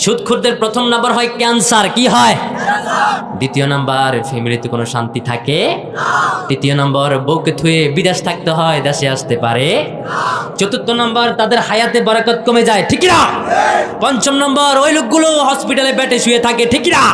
সুদখুরদের প্রথম নাম্বার হয় ক্যান্সার কি হয়? দ্বিতীয় নাম্বার, ফ্যামিলিতে কোনো শান্তি থাকে? তৃতীয় নম্বর, বউকে থুয়ে বিদেশ থাকতে হয়, দেশে আসতে পারে? চতুর্থ নম্বর, তাদের হায়াতে বরাকত কমে যায়, ঠিক না পঞ্চম নম্বর, ওই লোকগুলো হসপিটালে বেটে শুয়ে থাকে, ঠিক না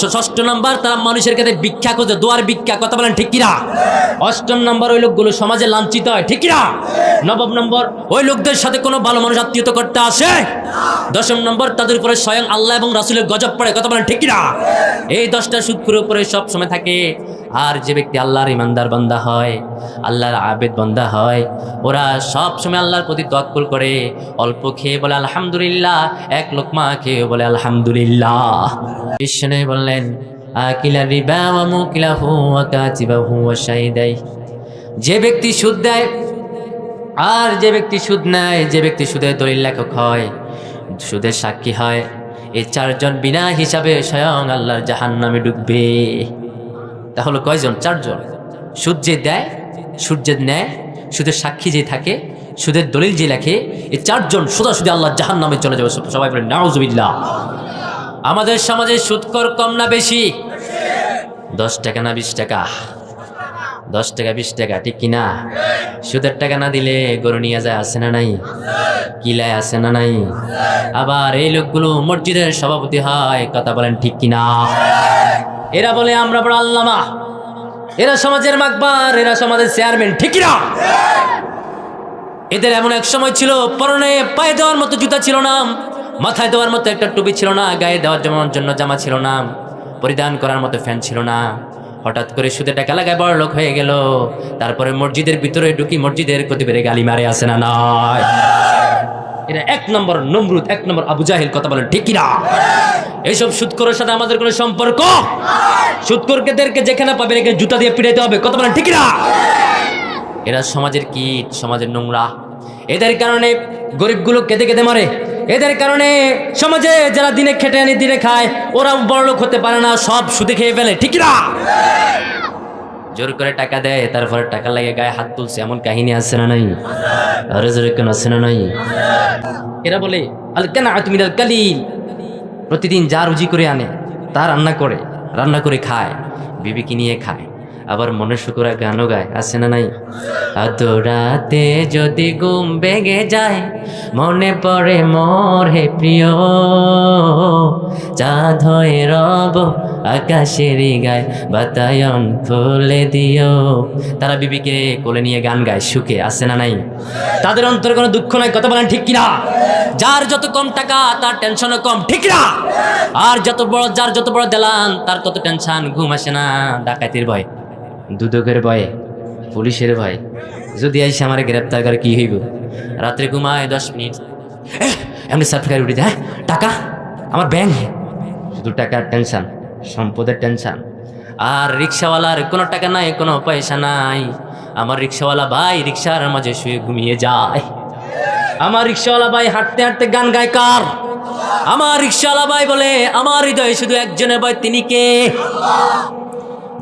ষষ্ঠ নম্বর, তারা মানুষের কাছে ভিক্ষা খোঁজে, দোয়ার ভিক্ষা, কথা বলেন, ঠিক কিনা? অষ্টম নম্বর, ওই লোকগুলো সমাজে লাঞ্ছিত হয়, ঠিক কিনা? নবম নম্বর, ওই লোকদের সাথে কোনো ভালো মানুষ আত্মীয়তা করতে আসে? দশম নম্বর, তাদের উপরে স্বয়ং আল্লাহ এবং রাসুলের গজব পড়ে, কথা বলেন, ঠিক কিনা? এই দশটা সুদপুরের উপরে সব সময় থাকে। আর যে ব্যক্তি আল্লাহর ইমানদার বান্দা হয়, আল্লাহর আবেদ বান্দা হয়, ওরা সব সময় আল্লাহর প্রতি তক্কুল করে। অল্প খেয়ে বলে, আলহামদুলিল্লাহ। এক লোকমা খেয়ে বলে, আলহামদুলিল্লাহ। বিষ্ণু বললেন, আকিলা রিবা ওয়া মুকিলাহু ওয়া কাতিবাহু ওয়া শাহিদাই। যে ব্যক্তি সুদ দেয়, আর যে ব্যক্তি সুদ নেয়, যে ব্যক্তি সুদের দলিল লেখক হয়, সুদের সাক্ষী হয়। এই চারজন বিনা হিসাবে স্বয়ং আল্লাহর জাহান নামে ডুববে। তাহলে কয়জন? চারজন। সুদ যে দেয়, সূর্যের নেয় সুদের সাক্ষী যে থাকে, সুদের দলিল যে লেখে, এই চারজন সোজাসুদি আল্লাহ জাহান নামে চলে যাবে। সবাই বলে নাউজুবিল্লাহ। আমাদের সমাজে সুদকর কম না বেশি? দশ টাকা না বিশ টাকা? দশ টাকা বিশ টাকা, ঠিক কিনা? সুদের টাকা না দিলে গরু নিয়ে যায় আসে না নাই? কিলায় আসে না নাই? আবার এই লোকগুলো মসজিদের সভাপতি হয়, কথা বলেন ঠিক কিনা? এরা বলে, আমরা বড় আল্লামা। এরা সমাজের মাকবার, এরা সমাজের চেয়ারম্যান, ঠিক কিনা? এদের এমন এক সময় ছিল, পরনে পায়ে দেওয়ার মতো জুতা ছিল না, মাথায় দেওয়ার মতো একটা টুপি ছিল না, গায়ে দেওয়ার জন্য- জন্য জামা ছিল না, পরিধান করার মতো ফ্যান ছিল না। হঠাৎ করে সুদে টাকা লাগায় বড় লোক হয়ে গেল। তারপরে মসজিদের ভিতরে ঢুকি মসজিদের কতিবেরে গালি মারে আসে না নয় এরা এক নম্বর নমরুদ, এক নম্বর আবু জাহিল কথা বলেন, ঠিক না এইসব সুদকরের সাথে আমাদের কোনো সম্পর্ক? সুদকরকেদেরকে যেখানে পাবে এখানে জুতা দিয়ে পিড়াইতে হবে, কথা বলেন, ঠিক না এরা সমাজের কীট, সমাজের নোংরা। এদের কারণে গরিবগুলো কেঁদে কেঁদে মরে। এদের কারণে সমাজে যারা দিনে খেটে আনি, দিনে খায় ওরা বড় লোক হতে পারে না, সব সুদে খেয়ে ফেলে, ঠিক না জোর করে টাকা দেয়, তারপরে টাকা লাগে গায়ে হাত তুলছে। এমন কাহিনী আছে না নাই? আরে জোরে কেন আছে না নাই? এরা বলে, আল কেন তুমি কালিল। প্রতিদিন যা রুজি করে আনে, তা রান্না করে রান্না করে খায়, বিবিকে নিয়ে খায়। আবার মনে শুকুরা গানও গায়, আছে না নাই? রাতে যদি ঘুম বেগে যায়, মনে পড়ে মোর হে প্রিয়। চাঁদ হয়ে রব আকাশের গায় বাতায়ন খুলে দিও। তারা বিবিকে কোলে নিয়ে গান গায়, সুখে আছে না নাই? তাদের অন্তরে কোনো দুঃখ নাই, কথা বলেন ঠিক কিনা? যার যত কম টাকা, তার টেনশনও কম, ঠিক না আর যত বড়, যার যত বড় দেলান, তার তত টেনশন, ঘুম আসে না, ডাকাতির ভয়, দুদকের ভয়ে, পুলিশের ভয়। যদি আইসে আমার গ্রেপ্তার করে, কি হইব? রাত্রে ঘুমায় দশ মিনিট। এমনি সার্টিফিকেট উঠে হ্যাঁ? টাকা? আমার ব্যাংক? শুধু টাকার টেনশন। সম্পদের টেনশান আর রিক্সাওয়ালার কোনো টাকা নাই, কোনো পয়সা নাই। আমার রিক্সাওয়ালা ভাই রিক্সার মাঝে শুয়ে ঘুমিয়ে যায়। আমার রিক্সাওয়ালা ভাই হাঁটতে হাঁটতে গান গায় কার? আমার রিক্সাওয়ালা ভাই বলে, আমার হৃদয় শুধু একজনের ভাই, তিনি কে?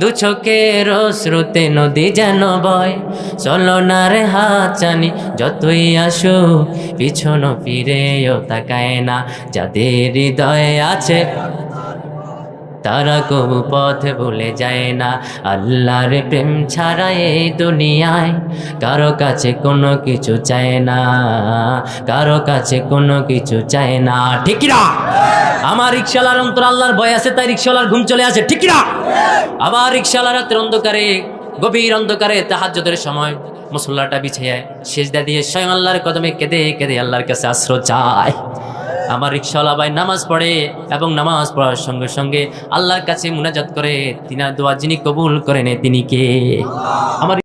দু চোখের শ্রুতে নদী যেন বয়। চলো না রে হাত জানি যতই আসো পিছনো ফিরেও তাকায় না। যাদের হৃদয়ে আছে, তারা কবু পথ ভুলে যায় না। আল্লাহর প্রেম ছাড়া এই দুনিয়ায় কারও কাছে কোনো কিছু চায় না। কারও কাছে কোনো কিছু চায় না। ঠিক না আমার রিক্সাওয়ালার অন্তর আল্লাহর ভয় আছে, তাই রিক্সাওয়ালার ঘুম চলে আসে, ঠিক না আবার রিক্সাওয়ালা রাতের অন্ধকারে, গভীর অন্ধকারে তাহাজ্জুদের সময় মুসল্লাটা বিছিয়ে সেজদা দিয়ে স্বয়ং আল্লাহর কদমে কেঁদে কেঁদে আল্লাহর কাছে আশ্রয় চায়। আমার রিক্সাওয়ালা ভাই নামাজ পড়ে এবং নামাজ পড়ার সঙ্গে সঙ্গে আল্লাহর কাছে মুনাজাত করে, তিনার দোয়া যিনি কবুল করেন তিনি কে? আমার